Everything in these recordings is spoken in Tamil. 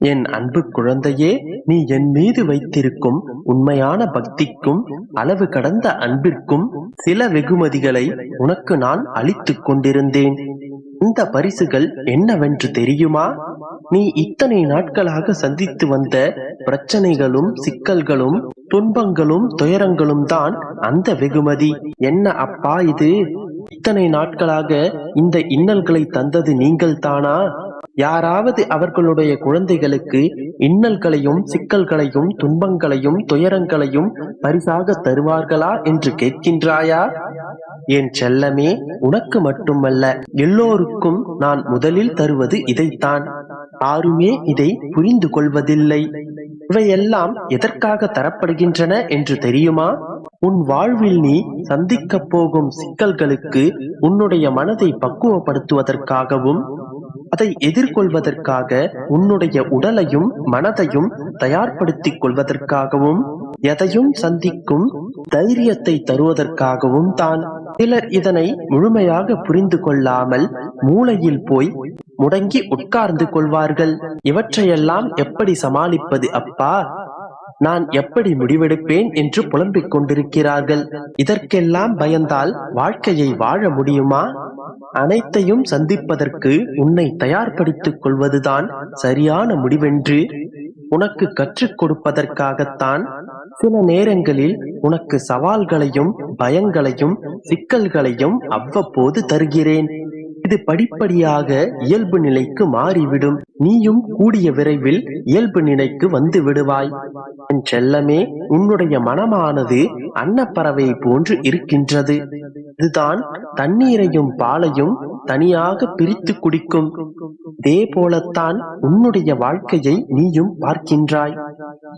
என் அன்பு குழந்தையே நீ என் மீது வைத்திருக்கும் உண்மையான பக்திக்கும் அளவு கடந்த அன்பிற்கும் சில வெகுமதிகளை உனக்கு நான் அளித்துக் கொண்டிருந்தேன். இந்த பரிசுகள் என்னவென்று தெரியுமா? நீ இத்தனை நாட்களாக சந்தித்து வந்த பிரச்சனைகளும் சிக்கல்களும் துன்பங்களும் துயரங்களும் தான் அந்த வெகுமதி. என்ன அப்பா இது? இத்தனை நாட்களாக இந்த இன்னல்களை தந்தது நீங்கள் தானா யாராவது அவர்களுடைய குழந்தைகளுக்கு இன்னல்களையும் சிக்கல்களையும் துன்பங்களையும் துயரங்களையும் பரிசாக தருவார்களா என்று கேட்கின்றாயா? என் செல்லமே உனக்கு மட்டுமல்ல எல்லோருக்கும் நான் முதலில் தருவது இதைத்தான். யாருமே இதை புரிந்து கொள்வதில்லை. இவையெல்லாம் எதற்காக தரப்படுகின்றன என்று தெரியுமா? உன் வாழ்வில் நீ சந்திக்க போகும் சிக்கல்களுக்கு உன்னுடைய மனதை பக்குவப்படுத்துவதற்காகவும் அதை எதிர்கொள்வதற்காக உன்னுடைய உடலையும் மனதையும் தயார்படுத்திக் கொள்வதற்காகவும் எதையும் சந்திக்கும் தைரியத்தை தருவதற்காகவும் தான். சிலர் இதனை முழுமையாக புரிந்து கொள்ளாமல் மூளையில் போய் முடங்கி உட்கார்ந்து கொள்வார்கள். இவற்றையெல்லாம் எப்படி சமாளிப்பது அப்பா? நான் எப்படி முடிவெடுப்பேன் என்று புலம்பிக் கொண்டிருக்கிறார்கள். இதற்கெல்லாம் பயந்தால் வாழ்க்கையை வாழ முடியுமா? அனைத்தையும் சந்திப்பதற்கு உன்னை தயார்படுத்திக் கொள்வதுதான் சரியான முடிவென்று உனக்கு கற்றுக் கொடுப்பதற்காகத்தான் சில நேரங்களில் உனக்கு சவால்களையும் பயங்களையும் சிக்கல்களையும் அவ்வப்போது தருகிறேன். இது படிப்படியாக இயல்பு நிலைக்கு மாறிவிடும். நீயும் கூடிய விரைவில் இயல்பு நிலைக்கு வந்து விடுவாய். என் செல்லமே உன்னுடைய மனமானது அன்னப்பறவை போன்று இருக்கின்றது. இதுதான் தண்ணீரையும் பாலையும் தனியாக பிரித்து குடிக்கும். இதே போலத்தான் உன்னுடைய வாழ்க்கையை நீயும் பார்க்கின்றாய்.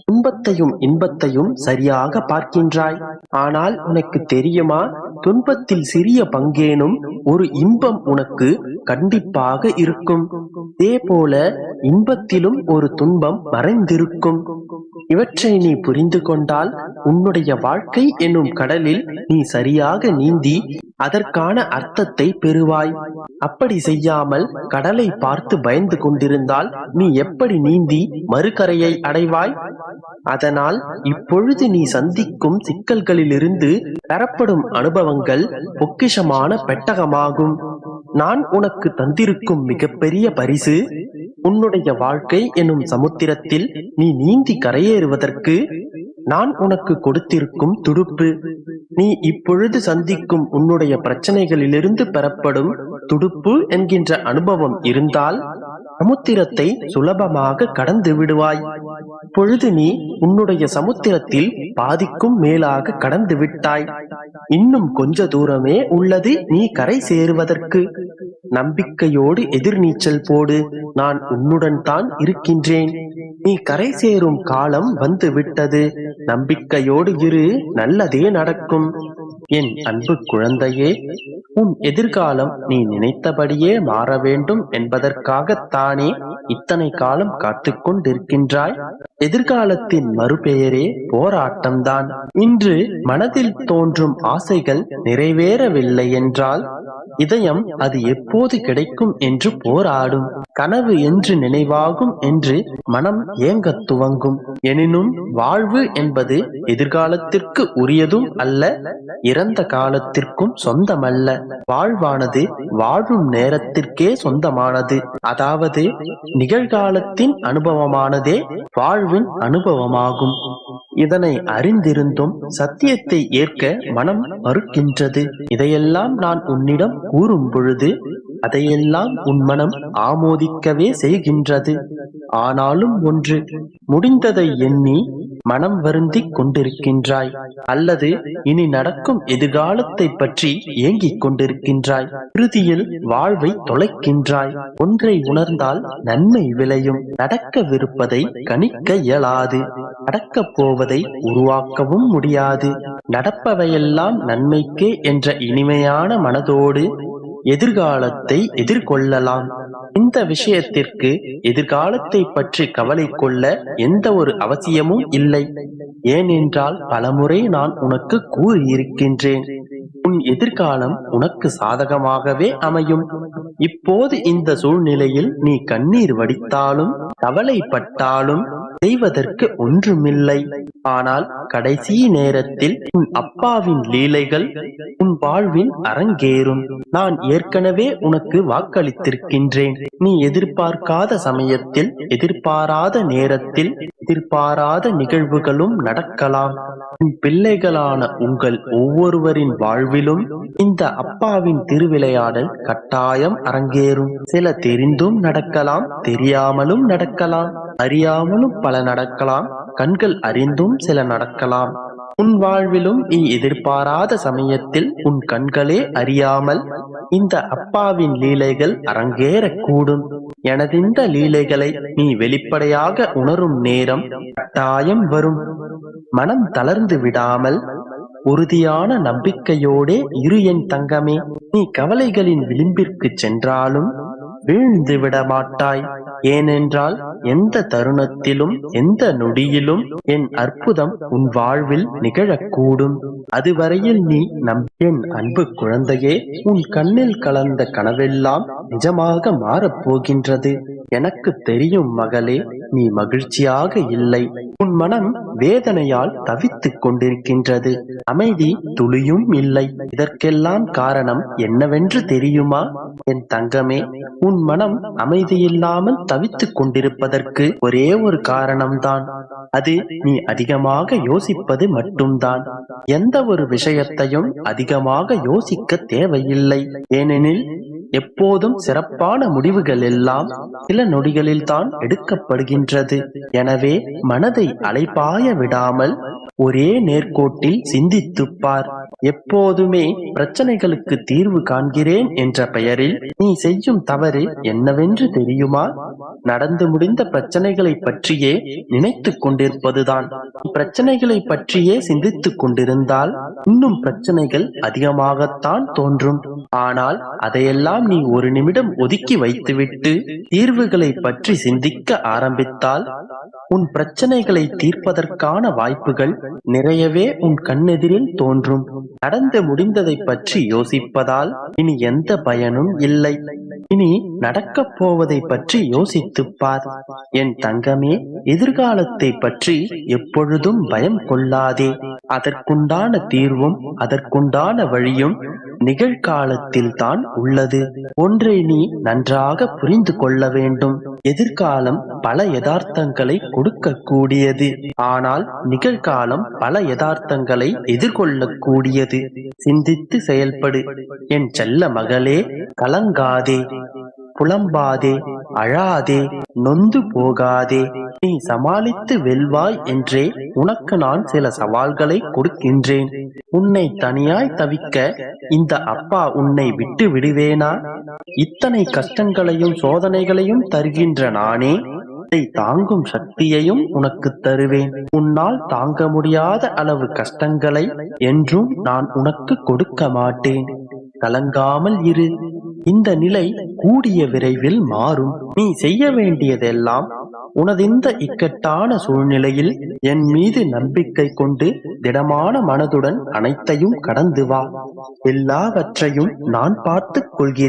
துன்பத்தையும் இன்பத்தையும் சரியாக பார்க்கின்றாய். ஆனால் உனக்கு தெரியுமா? துன்பத்தில் சிறிய பங்கேனும் ஒரு இன்பம் உனக்கு கண்டிப்பாக இருக்கும். இதே போல இன்பத்திலும் ஒரு துன்பம் மறைந்திருக்கும். இவற்றை நீ புரிந்து கொண்டால் உன்னுடைய வாழ்க்கை என்னும் கடலில் நீ சரியாக நீந்தி அதற்கான அர்த்தத்தை பெறுவாய். அப்படி செய்யாமல் கடலை பார்த்து பயந்து கொண்டிருந்தால் நீ எப்படி நீந்தி மறுகரையை அடைவாய்? அதனால் இப்பொழுது நீ சந்திக்கும் சிக்கல்களிலிருந்து பெறப்படும் அனுபவங்கள் பொக்கிஷமான பெட்டகமாகும். நான் உனக்கு தந்திருக்கும் மிகப்பெரிய பரிசு உன்னுடைய வாழ்க்கை எனும் சமுத்திரத்தில் நீ நீந்தி கரையேறுவதற்கு நான் உனக்கு கொடுத்திருக்கும் துடுப்பு. நீ இப்பொழுது சந்திக்கும் உன்னுடைய பிரச்சனைகளிலிருந்து பெறப்படும் துடுப்பு என்கின்ற அனுபவம் இருந்தால் சமுத்திரத்தை சுலபமாக கடந்து விடுவாய். இப்பொழுது நீ உன்னுடைய சமுத்திரத்தில் பாதிக்கும் மேலாக கடந்து விட்டாய். இன்னும் கொஞ்ச தூரமே உள்ளது நீ கரை சேருவதற்கு. நம்பிக்கையோடு எதிர்நீச்சல் போடு. நான் உன்னுடன் தான் இருக்கின்றேன். நீ கரை சேரும் காலம் வந்து விட்டது நம்பிக்கையோடு இரு. நல்லதே நடக்கும். என் அன்பு குழந்தையே உன் எதிர்காலம் நீ நினைத்தபடியே மாற வேண்டும் என்பதற்காகத்தானே இத்தனை காலம் காத்து கொண்டிருக்கின்றாய் எதிர்காலத்தின் மறுபெயரே போராட்டம்தான். இன்று மனதில் தோன்றும் ஆசைகள் நிறைவேறவில்லை என்றால் இதயம் அது எப்போது கிடைக்கும் என்று போராடும். கனவு என்று நினைவாகும் என்று மனம் ஏங்கத் துவங்கும். எனினும் வாழ்வு என்பது எதிர்காலத்திற்கு உரியதும் அல்ல இறந்த காலத்திற்கும் சொந்தமல்ல. வாழ்வானது வாழும் நேரத்திற்கே சொந்தமானது. அதாவது நிகழ்காலத்தின் அனுபவமானதே வாழ்வின் அனுபவமாகும். இதனை அறிந்திருந்தும் சத்தியத்தை ஏற்க மனம் மறுக்கின்றது. இதையெல்லாம் நான் உன்னிடம் கூறும் பொழுது அதையெல்லாம் உன் மனம் ஆமோதிக்கவே செய்கின்றது. ஆனாலும் ஒன்று முடிந்ததை எண்ணி மனம் வருந்திக் கொண்டிருக்கின்றாய். அல்லது இனி நடக்கும் எதிர்காலத்தை பற்றி ஏங்கிக் கொண்டிருக்கின்றாய். இறுதியில் வாழ்வை தொலைக்கின்றாய். ஒன்றை உணர்ந்தால் நன்மை விளையும். நடக்கவிருப்பதை கணிக்க இயலாது. நடக்கப் போவதை உருவாக்கவும் முடியாது. நடப்பவையெல்லாம் நன்மைக்கே என்ற இனிமையான மனதோடு எதிர்காலத்தை எதிர்கொள்ளலாம். இந்த விஷயத்திற்கு எதிர்காலத்தை பற்றி கவலை கொள்ள எந்த ஒரு அவசியமும் இல்லை. ஏனென்றால் பலமுறை நான் உனக்கு கூறியிருக்கின்றேன். உன் எதிர்காலம் உனக்கு சாதகமாகவே அமையும். இப்போது இந்த சூழ்நிலையில் நீ கண்ணீர் வடித்தாலும் கவலைப்பட்டாலும் செய்வதற்கு ஒன்றுமில்லை. ஆனால் கடைசி நேரத்தில் உன் அப்பாவின் லீலைகள் உன் வாழ்வில் அரங்கேறும். நான் ஏற்கனவே உனக்கு வாக்களித்திருக்கின்றேன். நீ எதிர்பார்க்காத சமயத்தில் எதிர்பாராத நேரத்தில் எதிர்பாராத நிகழ்வுகளும் நடக்கலாம். உன் பிள்ளைகளான உங்கள் ஒவ்வொருவரின் வாழ்விலும் இந்த அப்பாவின் திருவிளையாடல் கட்டாயம் அரங்கேறும். சில தெரிந்தும் நடக்கலாம் தெரியாமலும் நடக்கலாம். அறியாமலும் பல நடக்கலாம். கண்கள் அறிந்தும் சில நடக்கலாம். உன் வாழ்விலும் நீ எதிர்பாராத சமயத்தில் உன் கண்களே அறியாமல் இந்த அப்பாவின் லீலைகள் அரங்கேறக்கூடும். எனதிந்த லீலைகளை நீ வெளிப்படையாக உணரும் நேரம் கட்டாயம் வரும். மனம் தளர்ந்து விடாமல் உறுதியான நம்பிக்கையோடே இரு என் தங்கமே நீ கவலைகளின் விளிம்பிற்கு சென்றாலும் வீழ்ந்து விட மாட்டாய் ஏனென்றால் எந்த தருணத்திலும் எந்த நொடியிலும் என் அற்புதம் உன் வாழ்வில் நிகழக்கூடும். அதுவரையில் நீ நம் என் அன்பு குழந்தையே உன் கண்ணில் கலந்த கனவெல்லாம் நிஜமாக மாறப்போகின்றது. எனக்கு தெரியும் மகளே நீ மகிழ்ச்சியாக இல்லை. உன் மனம் வேதனையால் தவித்துக் கொண்டிருக்கின்றது. அமைதி துளியும் இல்லை. இதற்கெல்லாம் காரணம் என்னவென்று தெரியுமா? என் தங்கமே உன் மனம் அமைதியில்லாமல் தவித்துக் கொண்டிருப்பதற்கு ஒரே ஒரு காரணம்தான். அது நீ அதிகமாக யோசிப்பது மட்டும்தான். எந்த ஒரு விஷயத்தையும் அதிகமாக யோசிக்க தேவையில்லை. ஏனெனில் எப்போதும் சிறப்பான முடிவுகள் எல்லாம் சில நொடிகளில்தான் எடுக்கப்படுகின்றது. எனவே மனதை அலைபாய விடாமல் ஒரே நேர்கோட்டில் சிந்தித்துப் பார் எப்போதுமே பிரச்சனைகளுக்கு தீர்வு காண்கிறேன் என்ற பெயரில் நீ செய்யும் தவறு என்னவென்று தெரியுமா? நடந்து முடிந்த பிரச்சனைகளை பற்றியே நினைத்துக் கொண்டிருப்பதுதான். பிரச்சனைகளை பற்றியே சிந்தித்துக் கொண்டிருந்தால் இன்னும் பிரச்சனைகள் அதிகமாகத்தான் தோன்றும். ஆனால் அதையெல்லாம் நீ ஒரு நிமிடம் ஒதுக்கி வைத்துவிட்டு தீர்வுகளை பற்றி சிந்திக்க ஆரம்பித்தால் உன் பிரச்சனைகளை தீர்ப்பதற்கான வாய்ப்புகள் நிறையவே உன் கண்ணெதிரில் தோன்றும். நடந்து முடிந்ததை பற்றி யோசிப்பதால் இனி எந்த பயனும் இல்லை. இனி நடக்கப் போவதை பற்றி யோசித்துப் பார். என் தங்கமே எதிர்காலத்தை பற்றி எப்பொழுதும் பயம் கொள்ளாதே. அதற்குண்டான தீர்வும் அதற்குண்டான வழியும் நிகழ்காலத்தில் தான் உள்ளது. ஒன்றை நீ நன்றாக புரிந்து கொள்ள வேண்டும். எதிர்காலம் பல யதார்த்தங்களை கொடுக்கக்கூடியது. ஆனால் நிகழ்காலம் பல யதார்த்தங்களை எதிர்கொள்ளக்கூடியது. சிந்தித்து செயல்படு. என் செல்ல மகளே கலங்காதே. புலம்பாதே. அழாதே. நொந்து போகாதே. நீ சமாளித்து வெல்வாய் என்றே உனக்கு நான் சில சவால்களை கொடுக்கின்றேன். உன்னை தனியாய் தவிக்க இந்த அப்பா உன்னை விட்டு விடுவேனா இத்தனை கஷ்டங்களையும் சோதனைகளையும் தருகின்ற நானே அதை தாங்கும் சக்தியையும் உனக்கு தருவேன். உன்னால் தாங்க முடியாத அளவு கஷ்டங்களை என்றும் நான் உனக்கு கொடுக்க மாட்டேன். கலங்காமல் இரு. இந்த நிலை கூடிய விரைவில் மாறும். நீ செய்ய வேண்டியதெல்லாம் உனதிந்த இக்கட்டான சூழ்நிலையில் என் மீது நம்பிக்கை கொண்டு திடமான மனதுடன் அனைத்தையும் கடந்து வா. எல்லாவற்றையும் நான் பார்த்துக் கொள்கிறேன்.